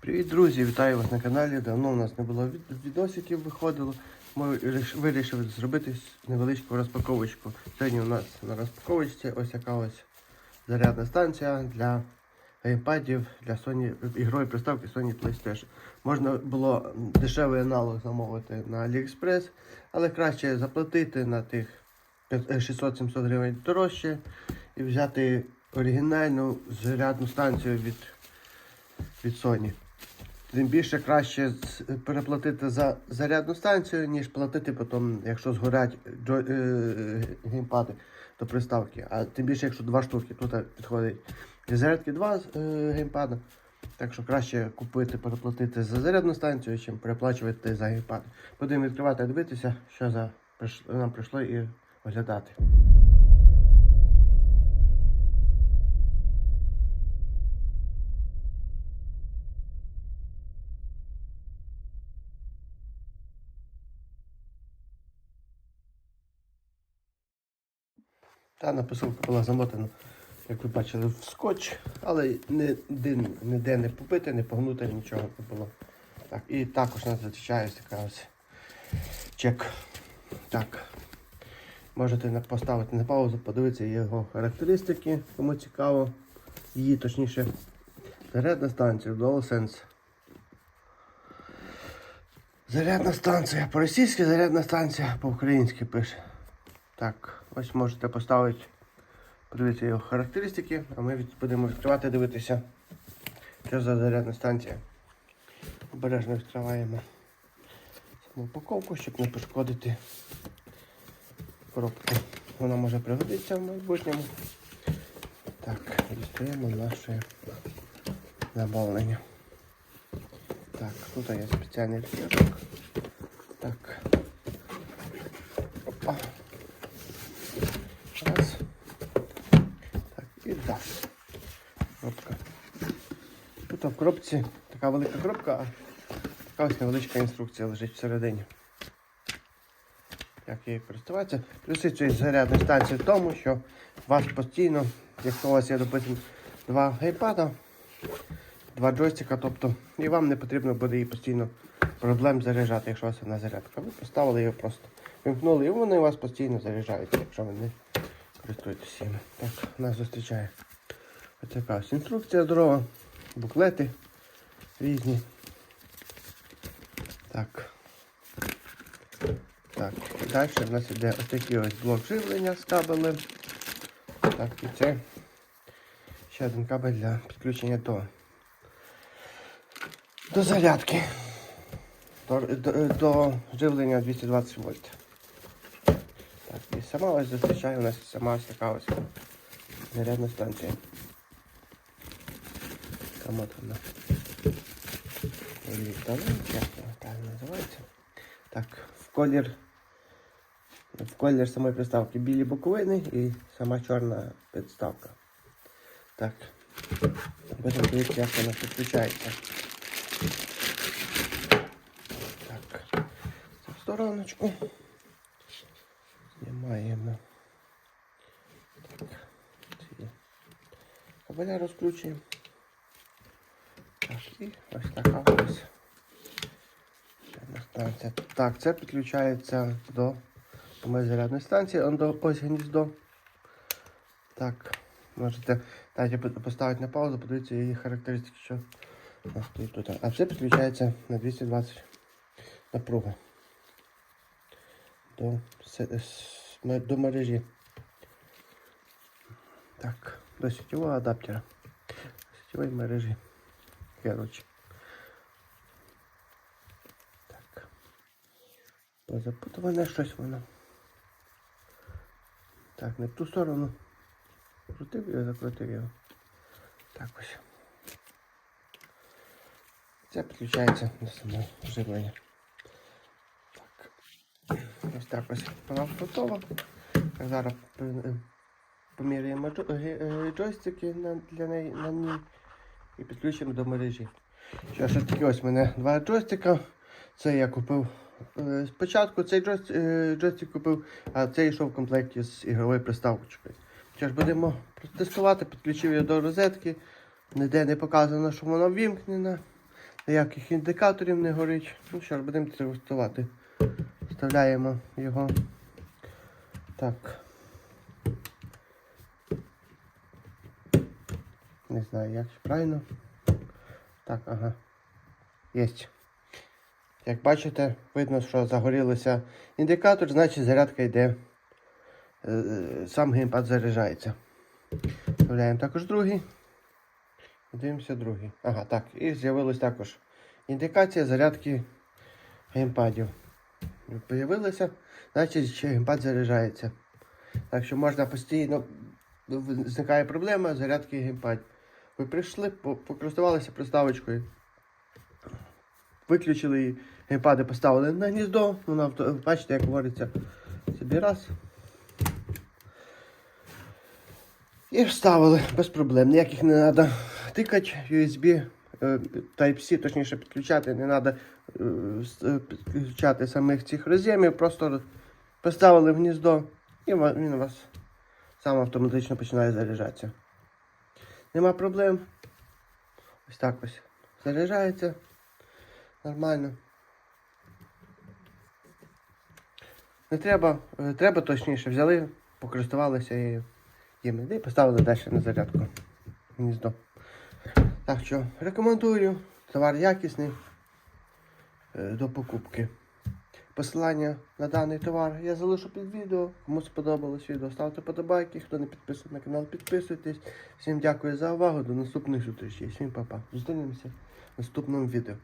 Привіт, друзі! Вітаю вас на каналі. Давно у нас не було відосиків виходило. Ми вирішили зробити невеличку розпаковочку. Сьогодні у нас на розпаковочці ось яка ось зарядна станція для геймпадів для Sony ігрової приставки Sony PlayStation. Можна було дешевий аналог замовити на AliExpress, але краще заплатити на тих 600-700 гривень дорожче і взяти оригінальну зарядну станцію від від Sony. Тим більше краще переплатити за зарядну станцію, ніж платити потім, якщо згорять джо- е, геймпади до приставки. А тим більше, якщо два штуки, тут підходить для зарядки два е, геймпада. Так що краще купити, переплатити за зарядну станцію, чим переплачувати за геймпад. Будемо відкривати, дивитися, що за нам прийшло і оглядати. Та на посилку була замотана, як ви бачили, в скотч, але ніде, ніде не побити, не погнути, нічого не було. Так, і також нас зустрічає ось чек. Так. Можете поставити на паузу, подивитися його характеристики, кому цікаво. Її точніше. Зарядна станція DualSense. Зарядна станція. По-російськи зарядна станція, по-українськи пише. Так, ось можете поставити, подивитися його характеристики, а ми будемо відкривати, дивитися, що за зарядна станція. Обережно відкриваємо саму упаковку, щоб не пошкодити коробку. Вона може пригодитися в майбутньому. Так, дістаємо наше замовлення. Так, тут є спеціальний речок. Так. Опа. Раз. Так. Коробка. Тут в коробці така велика коробка, а така ось невеличка інструкція лежить всередині. Як її користуватися. Плюси цієї зарядної станції в тому, що вас постійно, якщо у вас є, допустимо, два гейпада, два джойстика, тобто, і вам не потрібно буде її постійно проблем заряджати, якщо у вас одна зарядка. Ви поставили її просто. Вимкнули, і вони у вас постійно заряджаються, якщо ви не користуєтеся ними. Так, нас зустрічає ось інструкція здорова, буклети різні. Так. Так, далі в нас іде ось такий ось блок живлення з кабелем. Так, і це ще один кабель для підключення до, до зарядки. До, до, до живлення 220 вольт. Так, і сама ось зустрічає у нас сама ось така ось зарядна станція. Там от як вона правильно називається. Так, в колір. В колір самої приставки білі боковини і сама чорна підставка. Так. Будемо дивитися, як вона підключається. Так. Стороночку. Знімаємо. Так. Кабеля розкручуємо. І ось така ось. Станція. Так, це підключається до моєї зарядної станції. Ось гніздо. Так, можете дайте поставити на паузу, подивитися її характеристики, що у нас стоїть тут. А це підключається на 220 напругу до, до мережі. Так, до сітєвого адаптера. Сітєвої мережі. Короче. Так. Позапутуване щось воно. Так, не в ту сторону. Крутив його, закрутив його. Так ось. Це підключається до самого живлення. Ось так ось вона готова. Зараз е, поміряємо ге- е, джойстики для неї на ній і підключимо до мережі. Що ж таки ось в мене два джойстика. Це я купив е, спочатку цей джойстик, е, купив, а цей йшов в комплекті з ігровою приставкою. Що ж будемо тестувати, підключив його до розетки. Ніде не показано, що воно вімкнено. ніяких індикаторів не горить. Ну що ж, будемо тестувати. Вставляємо його. Так. Не знаю, як правильно. Так, ага. Єсть. Як бачите, видно, що загорілося індикатор, значить зарядка йде. Е, е, Сам геймпад заряджається. Вставляємо також другий. Дивимося другий. Ага, так. І з'явилась також індикація зарядки геймпадів. Появилася, значить ще геймпад заряджається. Так що можна постійно зникає проблема зарядки геймпад. Ви прийшли, покористувалися приставочкою. Виключили її, геймпади поставили на гніздо, вона бачите, як говориться, собі раз. І вставили без проблем. Ніяких не треба тикати USB е, Type-C, точніше підключати, не треба підключати самих цих роз'ємів, просто поставили в гніздо і він у вас сам автоматично починає заряджатися. Нема проблем. Ось так ось. Заряджається. Нормально. Не треба, е, треба точніше, взяли, покористувалися її. Їм і поставили далі на зарядку. Гніздо. Так що рекомендую. Товар якісний до покупки. Посилання на даний товар я залишу під відео. Кому сподобалось відео, ставте подобайки. Хто не підписаний на канал, підписуйтесь. Всім дякую за увагу. До наступних зустрічей. Всім па-па. Зустрінемося в наступному відео.